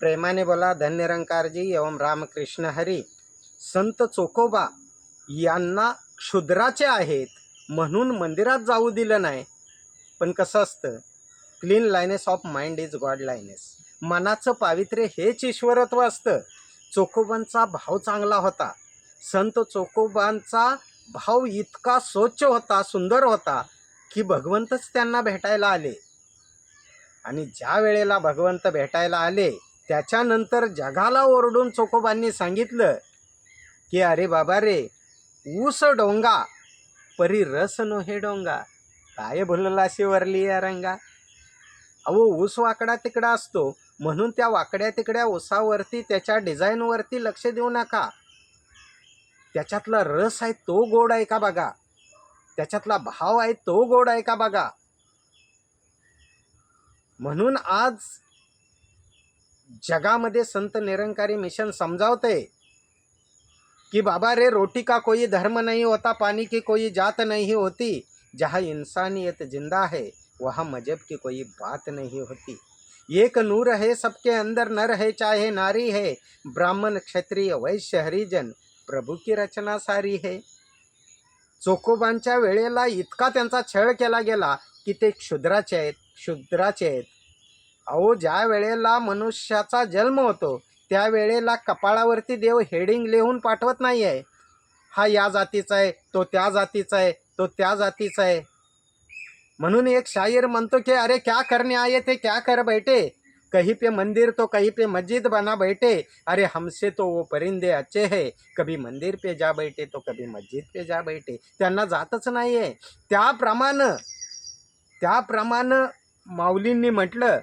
प्रेमाने बोला धन्यरंकारजी एवं रामकृष्ण हरी. संत चोकोबा यांना क्षुद्राचे आहेत म्हणून मंदिरात जाऊ दिलं नाही. पण कसं असतं? Cleanliness of mind is godliness मनाचं पावित्र्य हेच ईश्वरत्व असतं. चोकोबांचा भाव चांगला होता. संत चोकोबांचा भाव इतका स्वच्छ होता सुंदर होता की भगवंतच त्यांना भेटायला आले. आणि ज्या वेळेला भगवंत भेटायला आले त्याच्यानंतर जगाला ओरडून चोकोबांनी सांगितलं की अरे बाबा रे ऊस डोंगा परी रस नो हे डोंगा. काय भुलला वरली या रंगा? अहो ऊस वाकडा तिकडा असतो म्हणून त्या वाकड्या तिकड्या ऊसावरती त्याच्या डिझाईनवरती लक्ष देऊ नका. त्याच्यातला रस आहे तो गोड आहे का बघा? त्याच्यातला भाव आहे तो गोड आहे का बघा? म्हणून आज जगामध्ये संत निरंकारी मिशन समजावते कि बाबा रे रोटी का कोई धर्म नहीं होता पानी की कोई जात नहीं होती जहाँ इंसानियत जिंदा है वहाँ मजहब की कोई बात नहीं होती। एक नूर है सबके अंदर नर है चाहे नारी है ब्राह्मण क्षत्रिय वैश्य हरिजन प्रभू की रचना सारी है। चोकोबांच्या वेळेला इतका त्यांचा छळ केला गेला की ते क्षुद्राचे आहेत क्षुद्राचे आहेत अहो ज्या वेळेला मनुष्याचा जन्म होतो त्या वेळेला कपाळावरती देव हेडिंग लिहून पाठवत नाही आहे हा या जातीचा आहे तो त्या जातीचा आहे तो त्या जातीचा आहे. म्हणून एक शायर म्हणतो की अरे क्या करणे आहे ते क्या कर बैठे? कहीं पे मंदिर तो कहीं पे मस्जिद बना बैठे। अरे हमसे तो वो परिंदे अच्छे है। कभी मंदिर पे जा बैठे तो कभी मस्जिद पे जा बैठे। त्यांना जातच नाही आहे त्याप्रमाणे त्याप्रमाणे माऊलींनी म्हटलं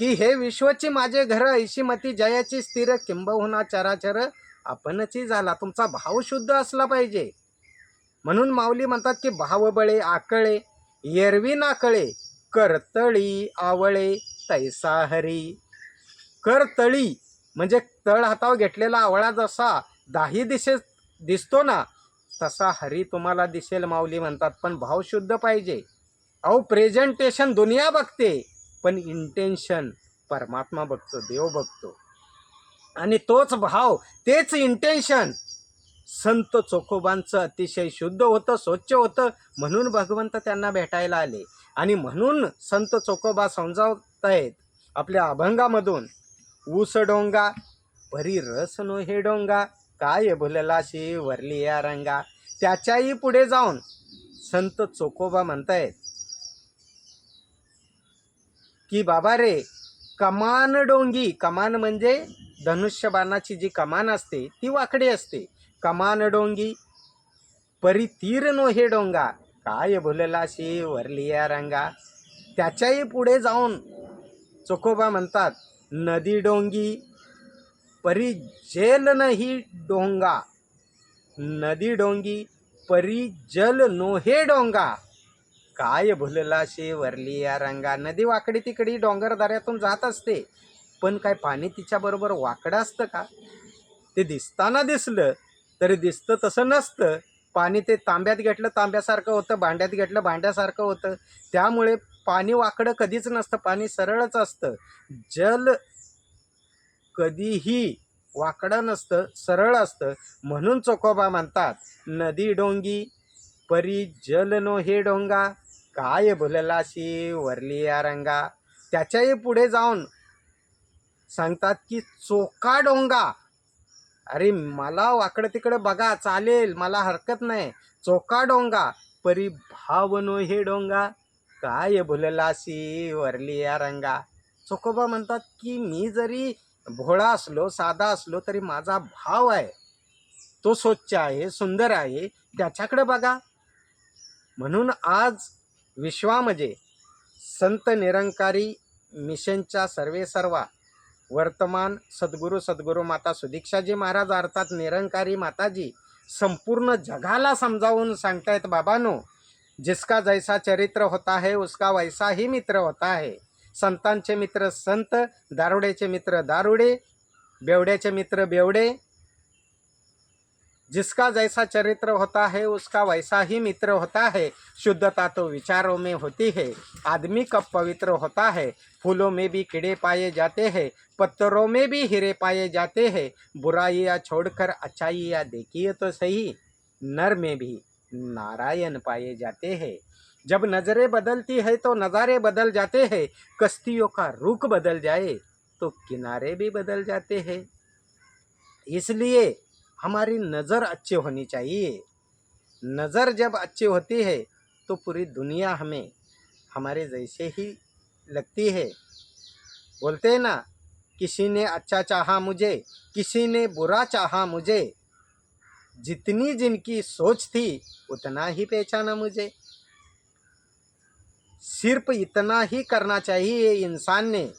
की हे विश्वची माझे घर ऐशी मती जयाची स्थिर किंबहुना चराचर आपणची झाला तुमचा भाव शुद्ध असला पाहिजे. म्हणून माऊली म्हणतात की भावबळे आकळे येरवी नाकळे करतळी आवळे तैसा हरी. करतळी म्हणजे तळ हातावर घेतलेला आवळा जसा दाही दिसे दिसतो ना तसा हरी तुम्हाला दिसेल माऊली म्हणतात. पण भाव शुद्ध पाहिजे. अहो प्रेझेंटेशन दुनिया बघते. पण इंटेन्शन परमात्मा बघतो देव बघतो. आणि तोच भाव तेच इंटेन्शन संत चोखोबांचं अतिशय शुद्ध होतं स्वच्छ होतं म्हणून भगवंत त्यांना भेटायला आले. आणि म्हणून संत चोखोबा समजावत आहेत आपल्या अभंगामधून ऊस डोंगा परी रस नो हे डोंगा काय भुललाशी वरली या रंगा. त्याच्याही पुढे जाऊन संत चोखोबा म्हणतायत की बाबा रे कमान डोंगी. कमान म्हणजे धनुष्यबाणाची जी कमान असते ती वाकडी असते. कमान डोंगी परितीर नो हे डोंगा. काय भुललाशी वरली या रंगा. त्याच्याही पुढे जाऊन चोखोबा म्हणतात नदी डोंगी परी जेल नाही डोंगा. नदी डोंगी परी जल नोहे डोंगा. काय भुललाशी वरली या रंगा? नदी वाकडी तिकडी डोंगरदऱ्यातून जात असते. पण काय पाणी तिच्याबरोबर वाकडं असतं का? ते दिसताना दिसलं तरी दिसतं तसं नसतं. पाणी ते तांब्यात घेतलं तांब्यासारखं होतं भांड्यात घेतलं भांड्यासारखं होतं. त्यामुळे पाणी वाकडं कधीच नसतं पाणी सरळच असतं. जल कधीही वाकडं नसतं सरळ असतं. म्हणून चोकोबा म्हणतात नदी डोंगी परी जल नो हे डोंगा. काय भुललाशी वरली या रंगा? त्याच्याही पुढे जाऊन सांगतात की चोका डोंगा. अरे मला वाकडं तिकडं बघा चालेल मला हरकत नाही. चोका डोंगा परी भाव नो हे डोंगा. काय भुललाशी वरली या रंगा? चोकोबा म्हणतात की मी जरी भोळा असलो साधा असलो तरी माझा भाव आहे. तो स्वच्छ आहे सुंदर आहे. त्याच्याकडे बघा. म्हणून आज विश्वामध्ये संत निरंकारी मिशनच्या सर्वे सर्वा वर्तमान सद्गुरू सद्गुरू माता सुदीक्षाजी महाराज अर्थात निरंकारी माताजी संपूर्ण जगाला समजावून सांगतायत बाबानो जिसका जैसा चरित्र होता है उसका वैसा ही मित्र होता है. संतांचे मित्र संत दारुड्याचे मित्र दारुडे बेवड्याचे मित्र बेवडे जिसका जैसा चरित्र होता है, उसका वैसा ही मित्र होता है। शुद्धता तो विचारों में होती है। आदमी कब पवित्र होता है? फूलों में भी कीड़े पाए जाते हैं, पत्थरों में भी हीरे पाए जाते हैं। बुराइयाँ छोड़कर अच्छाइयाँ देखिए तो सही, नर में भी नारायण पाए जाते हैं। जब नज़रें बदलती है तो नज़ारे बदल जाते हैं। कश्तियों का रुख बदल जाए तो किनारे भी बदल जाते हैं। इसलिए हमारी नज़र अच्छी होनी चाहिए। नज़र जब अच्छी होती है तो पूरी दुनिया हमें, हमारे जैसे ही लगती है। बोलते हैं ना, किसी ने अच्छा चाहा मुझे, किसी ने बुरा चाहा मुझे। जितनी जिनकी सोच थी, उतना ही पहचाना मुझे। सिर्फ़ इतना ही करना चाहिए इंसान ने।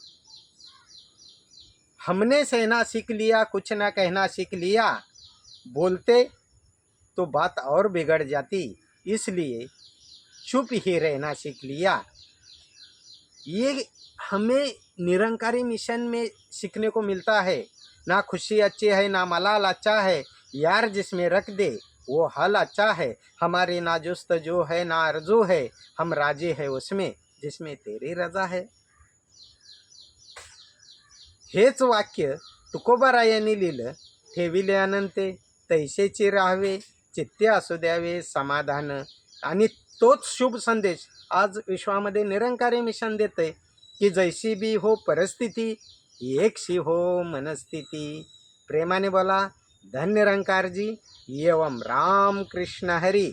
हमने सहना सीख लिया, कुछ ना कहना सीख लिया। बोलते तो बात और बिगड़ जाती, इसलिए चुप ही रहना सीख लिया। ये हमें निरंकारी मिशन में सीखने को मिलता है। ना खुशी अच्छी है, ना मलाल अच्छा है। यार जिसमें रख दे, वो हल अच्छा है। हमारी ना जुस्त जो है, ना आरज़ू है। हम राज़ी है उसमें, जिसमें तेरी रजा है। हेच वाक्य तुकोबारायांनी लिहिलं ठेविले अनंते। तैसेचे राहावे चित्ते असू द्यावे समाधान. आणि तोच शुभ संदेश आज विश्वामध्ये निरंकारी मिशन देते की जैसी बी हो परिस्थिती एकशी हो मनस्थिती. प्रेमाने बोला धन्य निरंकारजी एवं राम कृष्ण हरी.